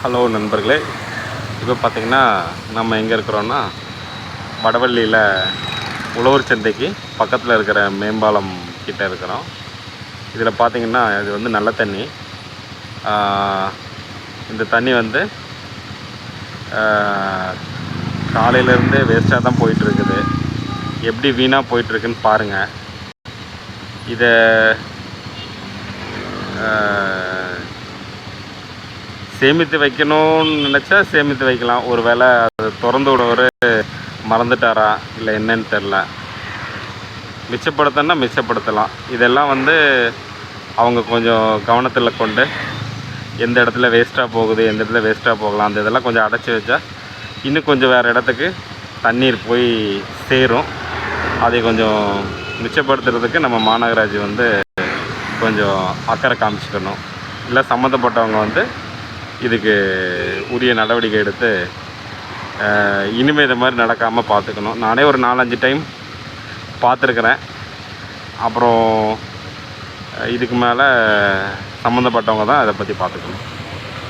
Hello நண்பர்களே இப்போ பார்த்திங்கன்னா நம்ம எங்கே இருக்கிறோன்னா வடவள்ளியில் உழவர் சந்தைக்கு பக்கத்தில் இருக்கிற மேம்பாலம் கிட்ட இருக்கிறோம். இதில் பார்த்தீங்கன்னா இது வந்து நல்ல தண்ணி. இந்த தண்ணி வந்து காலையிலேருந்தே வேஸ்ட்டாக தான் போயிட்டுருக்குது. எப்படி வீணாக போயிட்டுருக்குன்னு பாருங்கள் இதை சேமித்து வைக்கணும்னு நினச்சா சேமித்து வைக்கலாம். ஒரு வேளை அது திறந்து விடவர் மறந்துட்டாரா? இல்லை என்னன்னு தெரில மிச்சப்படுத்தணும்னா மிச்சப்படுத்தலாம். இதெல்லாம் வந்து அவங்க கொஞ்சம் கவனத்தில் கொண்டு எந்த இடத்துல வேஸ்ட்டாக போகுது எந்த இடத்துல வேஸ்ட்டாக போகலாம் அந்த இதெல்லாம் கொஞ்சம் அடைச்சி வச்சா இன்னும் கொஞ்சம் வேறு இடத்துக்கு தண்ணீர் போய் சேரும். அதை கொஞ்சம் மிச்சப்படுத்துறதுக்கு நம்ம மாநகராட்சி வந்து கொஞ்சம் அக்கறை காமிச்சிக்கணும். இல்லை சம்மந்தப்பட்டவங்க வந்து இதுக்கு உரிய நடவடிக்கை எடுத்து இனிமேல் இனிமே இது மாதிரி நடக்காமல் பார்த்துக்கணும் நானே ஒரு நாலஞ்சு டைம் பார்த்துருக்குறேன் அப்புறம் இதுக்கு மேலே சம்மந்தப்பட்டவங்க தான் அதை பற்றி பார்த்துக்கணும்